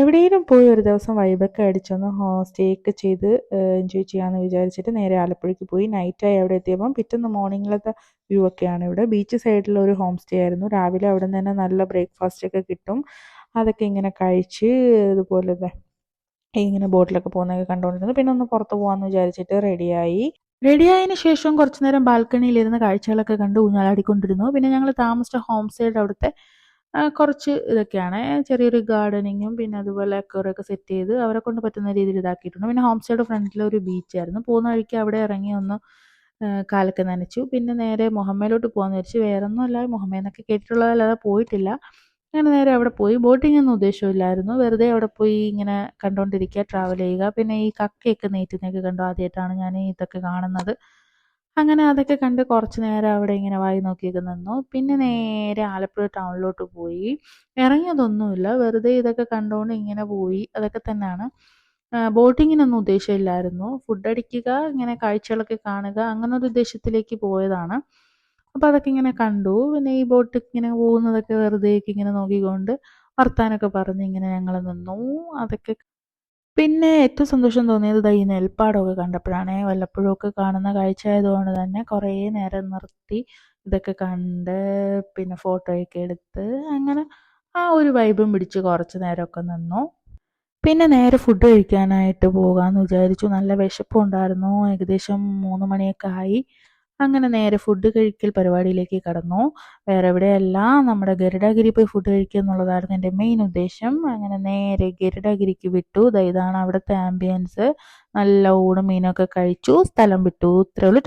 എവിടെയെങ്കിലും പോയി ഒരു ദിവസം വൈബൊക്കെ അടിച്ചൊന്ന് സ്റ്റേക്ക് ചെയ്ത് എൻജോയ് ചെയ്യാമെന്ന് വിചാരിച്ചിട്ട് നേരെ ആലപ്പുഴയ്ക്ക് പോയി. നൈറ്റായി അവിടെ എത്തിയപ്പം പിറ്റേന്ന് മോർണിംഗിലത്തെ വ്യൂ ഒക്കെയാണ് ഇവിടെ. ബീച്ച് സൈഡിലുള്ള ഒരു ഹോം സ്റ്റേ ആയിരുന്നു. രാവിലെ അവിടെ നിന്ന് തന്നെ നല്ല ബ്രേക്ക്ഫാസ്റ്റ് ഒക്കെ കിട്ടും. അതൊക്കെ ഇങ്ങനെ കഴിച്ച് ഇതുപോലെ ഇങ്ങനെ ബോട്ടിലൊക്കെ പോകുന്നതൊക്കെ കണ്ടുകൊണ്ടിരുന്നു പിന്നെ ഒന്ന് പുറത്ത് പോകാമെന്ന് വിചാരിച്ചിട്ട് റെഡിയായി റെഡിയായതിനു ശേഷം കുറച്ചു നേരം ബാൽക്കണിയിലിരുന്ന് കാഴ്ചകളൊക്കെ കണ്ട് ഊഞ്ഞാലാടിക്കൊണ്ടിരുന്നു. പിന്നെ ഞങ്ങൾ താമസിച്ച ഹോം സ്റ്റേയുടെ അവിടുത്തെ കുറച്ച് ഇതൊക്കെയാണ്. ചെറിയൊരു ഗാർഡനിങ്ങും പിന്നെ അതുപോലെ അക്വറൊക്കെ സെറ്റ് ചെയ്ത് അവരെ കൊണ്ട് പറ്റുന്ന രീതിയിൽ ഇതാക്കിയിട്ടുണ്ട്. പിന്നെ ഹോം സ്റ്റേയുടെ ഫ്രണ്ടിൽ ഒരു ബീച്ചായിരുന്നു. പോകുന്ന വഴിക്ക് അവിടെ ഇറങ്ങി ഒന്ന് കാലൊക്കെ നനച്ചു. പിന്നെ നേരെ മുഹമ്മയിലോട്ട് പോകാമെന്ന് വിചാരിച്ചു വേറെ ഒന്നുമല്ല മുഹമ്മയെന്നൊക്കെ കേട്ടിട്ടുള്ളതല്ലാതെ പോയിട്ടില്ല. അങ്ങനെ നേരെ അവിടെ പോയി. ബോട്ടിംഗ് ഒന്നും ഉദ്ദേശമില്ലായിരുന്നു. വെറുതെ അവിടെ പോയി ഇങ്ങനെ കണ്ടുകൊണ്ടിരിക്കുക ട്രാവൽ ചെയ്യുക. പിന്നെ ഈ കക്കയൊക്കെ നെയ്റ്റുന്നൊക്കെ കണ്ടു ആദ്യമായിട്ടാണ് ഞാൻ ഇതൊക്കെ കാണുന്നത്. അങ്ങനെ അതൊക്കെ കണ്ട് കുറച്ച് നേരം അവിടെ ഇങ്ങനെ വായി നോക്കിയൊക്കെ നിന്നു. പിന്നെ നേരെ ആലപ്പുഴ ടൗണിലോട്ട് പോയി. ഇറങ്ങിയതൊന്നുമില്ല. വെറുതെ ഇതൊക്കെ കണ്ടുകൊണ്ട് ഇങ്ങനെ പോയി. അതൊക്കെ തന്നെയാണ് ബോട്ടിങ്ങിനൊന്നും ഉദ്ദേശമില്ലായിരുന്നു. ഫുഡ് അടിക്കുക ഇങ്ങനെ കാഴ്ചകളൊക്കെ കാണുക അങ്ങനെ ഒരു ഉദ്ദേശത്തിലേക്ക് പോയതാണ്. അപ്പോൾ അതൊക്കെ ഇങ്ങനെ കണ്ടു. പിന്നെ ഈ ബോട്ട് ഇങ്ങനെ പോകുന്നതൊക്കെ വെറുതെ ഇങ്ങനെ നോക്കിക്കൊണ്ട് വർത്താനൊക്കെ പറഞ്ഞ് ഇങ്ങനെ ഞങ്ങൾ നിന്നു. അതൊക്കെ പിന്നെ ഏറ്റവും സന്തോഷം തോന്നിയത് ഈ നെൽപ്പാടമൊക്കെ കണ്ടപ്പോഴാണ്. വല്ലപ്പോഴും ഒക്കെ കാണുന്ന കാഴ്ച ആയതുകൊണ്ട് തന്നെ കുറേ നേരം നിർത്തി ഇതൊക്കെ കണ്ട് പിന്നെ ഫോട്ടോയൊക്കെ എടുത്ത് അങ്ങനെ ആ ഒരു വൈബും പിടിച്ച് കുറച്ച് നേരമൊക്കെ നിന്നു. പിന്നെ നേരെ ഫുഡ് കഴിക്കാനായിട്ട് പോകാമെന്ന് വിചാരിച്ചു. നല്ല വിശപ്പുണ്ടായിരുന്നു. ഏകദേശം മൂന്ന് മണിയൊക്കെ ആയി. അങ്ങനെ നേരെ ഫുഡ് കഴിക്കൽ പരിപാടിയിലേക്ക് കടന്നു. വേറെ എവിടെയല്ല നമ്മുടെ ഗരുഡഗിരി പോയി ഫുഡ് കഴിക്കുക എന്നുള്ളതായിരുന്നു എന്റെ മെയിൻ ഉദ്ദേശം. അങ്ങനെ നേരെ ഗരുഡഗിരിക്ക് വിട്ടു. ഇതാണ് അവിടുത്തെ ആംബിയൻസ് നല്ല ഊണും മീനൊക്കെ കഴിച്ചു. സ്ഥലം വിട്ടു. ഇത്രയുള്ളൂ